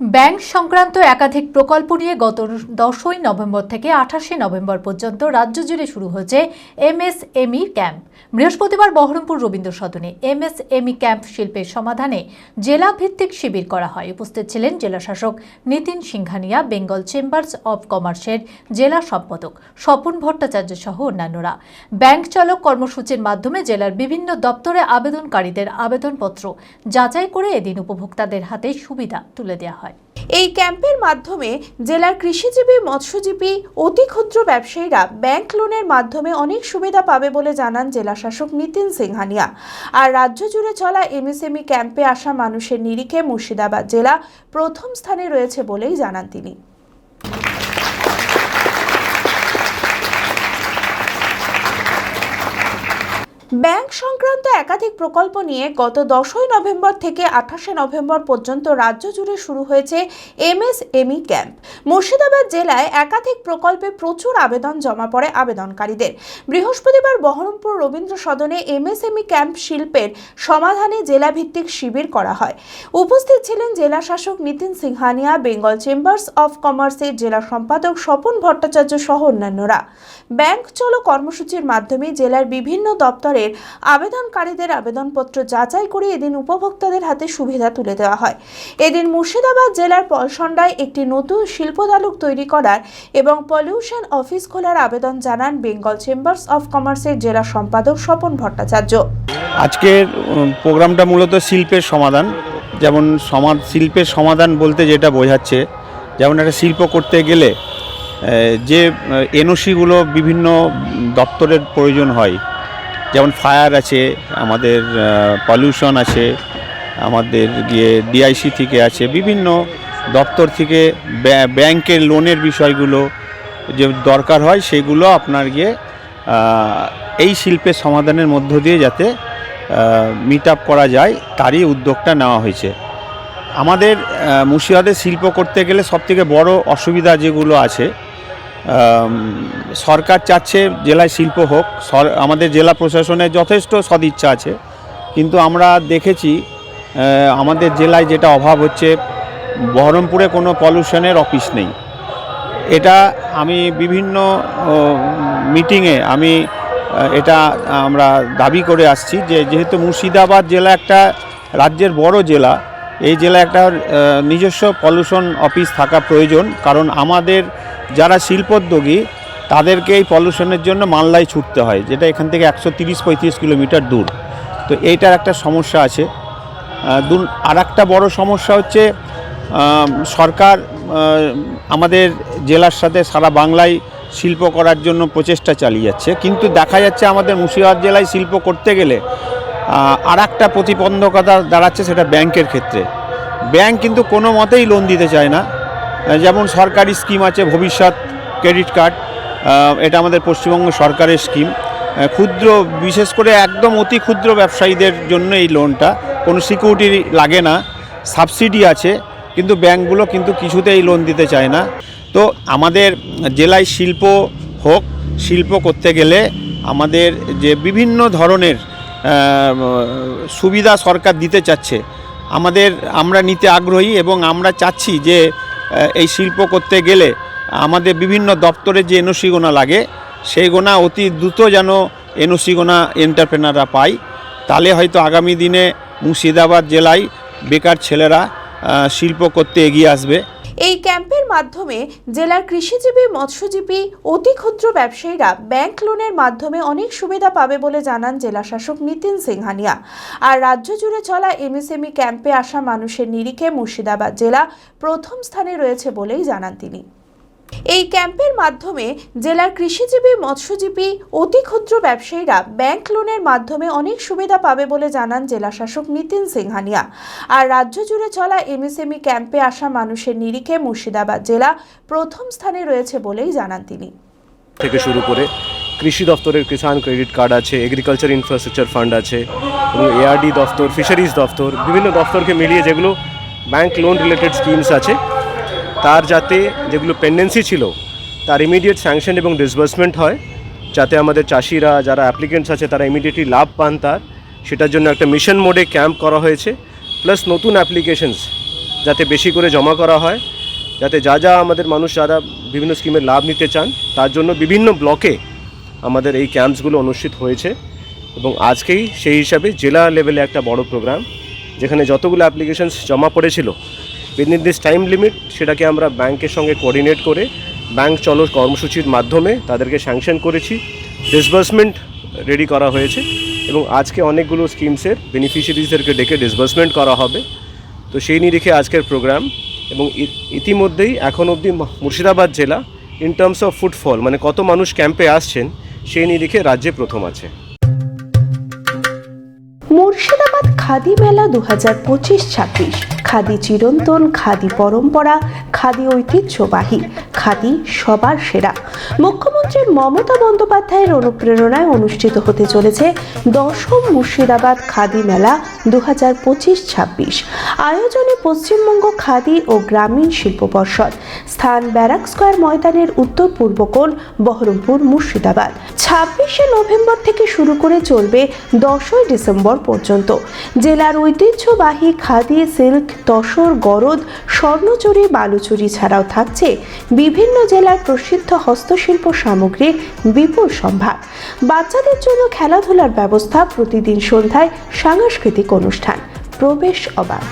Bank সংক্রান্ত একাধিক প্রকল্প নিয়ে গত দশই নভেম্বর থেকে আঠাশে নভেম্বর পর্যন্ত রাজ্য জুড়ে শুরু হয়েছে এমএসএমই ক্যাম্প। বৃহস্পতিবার বহরমপুর রবীন্দ্র সদনে এমএসএমই ক্যাম্প শিল্পের সমাধানে জেলা ভিত্তিক শিবির করা হয়। উপস্থিত ছিলেন জেলা শাসক Nitin Singhania Bengal chambers of কমার্সের জেলা সম্পাদক স্বপন ভট্টাচার্য সহ অন্যান্যরা। ব্যাংক চালক কর্মসূচির মাধ্যমে জেলার বিভিন্ন দপ্তরে আবেদনকারীদের আবেদনপত্র যাচাই করে এদিন উপভোক্তাদের হাতে সুবিধা তুলে দেওয়া হয়। এই ক্যাম্পের মাধ্যমে জেলার কৃষিজীবী, মৎস্যজীবী অতি ক্ষুদ্র ব্যবসায়ীরা ব্যাংক লোনের মাধ্যমে অনেক সুবিধা পাবে বলে জানান জেলা শাসক নীতিন সিংহানিয়া। আর রাজ্য জুড়ে চলা এমএসএমই ক্যাম্পে আসা মানুষের নিরিখে মুর্শিদাবাদ জেলা প্রথম স্থানে রয়েছে বলেই জানান তিনি। ব্যাংক সংক্রান্ত একাধিক প্রকল্প নিয়ে গত দশই নভেম্বর থেকে আঠাশে নভেম্বর পর্যন্ত রাজ্য জুড়ে শুরু হয়েছে এমএসএমই ক্যাম্প। মুর্শিদাবাদ জেলায় একাধিক প্রকল্পে প্রচুর আবেদন জমা পড়ে আবেদনকারীদের। বৃহস্পতিবার বহরমপুর রবীন্দ্র সদনে এমএসএমই ক্যাম্প শিল্পের সমাধানে জেলাভিত্তিক শিবির করা হয়। উপস্থিত ছিলেন জেলা শাসক Nitin Singhania, Bengal chambers of কমার্সের জেলা সম্পাদক স্বপন ভট্টাচার্য সহ অন্যান্যরা। ব্যাংক চলো কর্মসূচির মাধ্যমে জেলার বিভিন্ন দপ্তরের আবেদনকারীদের আবেদনপত্র যাচাই করে এদিন উপভোক্তাদের হাতে সুবিধা তুলে দেওয়া হয়। এদিন মুর্শিদাবাদ জেলার পলসন্ডায় একটি নতুন শিল্পতালুক তৈরি করার এবং পলিউশন অফিস খোলার আবেদন জানান বেঙ্গল চেম্বার্স অফ কমার্সের জেলা সম্পাদক স্বপন ভট্টাচার্য। আজকের প্রোগ্রামটা মূলত শিল্পের সমাধান। যেমন সমা শিল্পের সমাধান বলতে যেটা বোঝাচ্ছে, যেমন একটা শিল্প করতে গেলে যে এনওসিগুলো বিভিন্ন দপ্তরের প্রয়োজন হয় যেমন ফায়ার আছে, আমাদের পলিউশন আছে, আমাদের গিয়ে ডিআইসি থেকে আছে, বিভিন্ন দপ্তর থেকে ব্যা- ব্যাংকের লোনের বিষয়গুলো যে দরকার হয়, সেগুলো আপনার গিয়ে এই শিল্পের সমাধানের মধ্য দিয়ে যাতে মিট আপ করা যায়, তারই উদ্যোগটা নেওয়া হয়েছে। আমাদের মুর্শিদাবাদে শিল্প করতে গেলে সবথেকে বড় অসুবিধা যেগুলো আছে সরকার চাচ্ছে জেলায় শিল্প হোক আমাদের জেলা প্রশাসনের যথেষ্ট সদিচ্ছা আছে। কিন্তু আমরা দেখেছি আমাদের জেলায় যেটা অভাব হচ্ছে, বহরমপুরে কোনো পলিউশনের অফিস নেই। এটা আমি বিভিন্ন মিটিংয়ে আমি এটা আমরা দাবি করে আসছি যে, যেহেতু মুর্শিদাবাদ জেলা একটা রাজ্যের বড় জেলা, এই জেলা একটা নিজস্ব পলিউশন অফিস থাকা প্রয়োজন। কারণ আমাদের যারা শিল্পোদ্যোগী, তাদেরকে এই পলিউশনের জন্য মাল্লাই ছুটতে হয়, যেটা এখান থেকে একশো তিরিশ পঁয়ত্রিশ কিলোমিটার দূর। তো এইটার একটা সমস্যা আছে। আর একটা বড় সমস্যা হচ্ছে সরকার আমাদের জেলার সাথে সারা বাংলায় শিল্প করার জন্য প্রচেষ্টা চালিয়ে যাচ্ছে। কিন্তু দেখা যাচ্ছে আমাদের মুর্শিদাবাদ জেলায় শিল্প করতে গেলে আর একটা প্রতিবন্ধকতা দাঁড়াচ্ছে সেটা ব্যাংকের ক্ষেত্রে। ব্যাংক কিন্তু কোনো মতেই লোন দিতে চায় না। যেমন সরকারি স্কিম আছে ভবিষ্যৎ ক্রেডিট কার্ড এটা আমাদের পশ্চিমবঙ্গ সরকারের স্কিম। ক্ষুদ্র, বিশেষ করে একদম অতি ক্ষুদ্র ব্যবসায়ীদের জন্য এই লোনটা। কোনো সিকিউরিটি লাগে না, সাবসিডি আছে, কিন্তু ব্যাংকগুলো কিন্তু কিছুতেই লোন দিতে চায় না। তো আমাদের জেলায় শিল্প হোক, শিল্প করতে গেলে আমাদের যে বিভিন্ন ধরনের সুবিধা সরকার দিতে চাচ্ছে, আমাদের, আমরা নিতে আগ্রহী এবং আমরা চাচ্ছি যে এই শিল্প করতে গেলে আমাদের বিভিন্ন দপ্তরে যে এনওসি গোনা লাগে, সেই গোনা অতি দ্রুত যেন এনওসি গোনা এন্টারপ্রেনাররা পায়। তাহলে হয়তো আগামী দিনে মুর্শিদাবাদ জেলায় বেকার ছেলেরা শিল্প করতে এগিয়ে আসবে। এই ক্যাম্পের মাধ্যমে জেলার কৃষিজীবী, মৎস্যজীবী, অতি ক্ষুদ্র ব্যবসায়ীরা ব্যাংক লোনের মাধ্যমে অনেক সুবিধা পাবে বলে জানান জেলা শাসক নীতিন সিংহানিয়া। আর রাজ্য জুড়ে চলা এমএসএমই ক্যাম্পে আসা মানুষের নিরিখে মুর্শিদাবাদ জেলা প্রথম স্থানে রয়েছে বলেই জানান তিনি। এই ক্যাম্পের মাধ্যমে জেলার কৃষিজীবী, মৎস্যজীবী, অতি ক্ষুদ্র ব্যবসায়ীরা ব্যাংক লোনের মাধ্যমে অনেক সুবিধা পাবে বলে জানান জেলা শাসক নীতিন সিংহানিয়া। আর রাজ্য জুড়ে চলা এমএসএমই ক্যাম্পে আসা মানুষের নিরিখে মুর্শিদাবাদ জেলা প্রথম স্থানে রয়েছে বলেই জানান তিনি। থেকে শুরু করে কৃষি দপ্তরের কিষাণ ক্রেডিট কার্ড আছে, এগ্রিকালচার ইনফ্রাস্ট্রাকচার ফান্ড আছে এআরডি দপ্তর, ফিশারিজ দপ্তর, বিভিন্ন দপ্তরকে মিলিয়ে যেগুলো ব্যাংক লোন রিলেটেড স্কিমস আছে তার যাতে যেগুলো পেন্ডেন্সি ছিল, তার ইমিডিয়েট স্যাংশন এবং ডিসবার্সমেন্ট হয়, যাতে আমাদের চাষিরা যারা অ্যাপ্লিকেন্টস আছে, তারা ইমিডিয়েটলি লাভ পান তার। সেটার জন্য একটা মিশন মোডে ক্যাম্প করা হয়েছে প্লাস নতুন অ্যাপ্লিকেশনস যাতে বেশি করে জমা করা হয়, যাতে যা যা আমাদের মানুষ যারা বিভিন্ন স্কিমের লাভ নিতে চান, তার জন্য বিভিন্ন ব্লকে আমাদের এই ক্যাম্পসগুলো অনুষ্ঠিত হয়েছে। এবং আজকেই সেই হিসাবে জেলা লেভেলে একটা বড় প্রোগ্রাম যেখানে যতগুলো অ্যাপ্লিকেশনস জমা পড়েছিল উইদিন দিস টাইম লিমিট সেটাকে আমরা ব্যাংকের সঙ্গে কোঅর্ডিনেট করে ব্যাংক চলো কর্মসূচির মাধ্যমে তাদেরকে স্যাংশন করেছি। ডিসবার্সমেন্ট রেডি করা হয়েছে এবং আজকে অনেকগুলো স্কিমসের বেনিফিশিয়ারিজদেরকে ডেকে ডিসবার্সমেন্ট করা হবে। তো সেই নিরিখে আজকের প্রোগ্রাম এবং ইতিমধ্যেই এখন অবধি মুর্শিদাবাদ জেলা ইন টার্মস অফ ফুটফল মানে কত মানুষ ক্যাম্পে আসছেন, সেই নিরিখে রাজ্যে প্রথম আছে। খাদি মেলা দু হাজার পঁচিশ ছাব্বিশ। খাদি চিরন্তন, খাদি পরম্পরা, খাদি ঐতিহ্যবাহী, খাদি সবার সেরা। মুখ্যমন্ত্রী মমতা বন্দ্যোপাধ্যায়ের অনুপ্রেরণায় অনুষ্ঠিত হতে চলেছে দশম মুর্শিদাবাদ খাদি মেলা দু হাজার পঁচিশ ছাব্বিশ। আয়োজনে পশ্চিমবঙ্গ খাদি ও গ্রামীণ শিল্প পর্ষদ, স্থান ব্যারাক স্কোয়ার ময়দানের উত্তর পূর্ব কোণ, বহরমপুর মুর্শিদাবাদ। ছাব্বিশে নভেম্বর থেকে শুরু করে চলবে দশই ডিসেম্বর পর্যন্ত। জেলার ঐতিহ্যবাহী খাদি, সিল্ক, তসর, গরদ, স্বর্ণচুরি, বালুচুরি ছাড়াও থাকছে বিভিন্ন জেলার প্রসিদ্ধ হস্তশিল্প সামগ্রীর বিপুল সম্ভার। বাচ্চাদের জন্য খেলাধুলার ব্যবস্থা প্রতিদিন সন্ধ্যায় সাংস্কৃতিক অনুষ্ঠান। প্রবেশ অবাধ।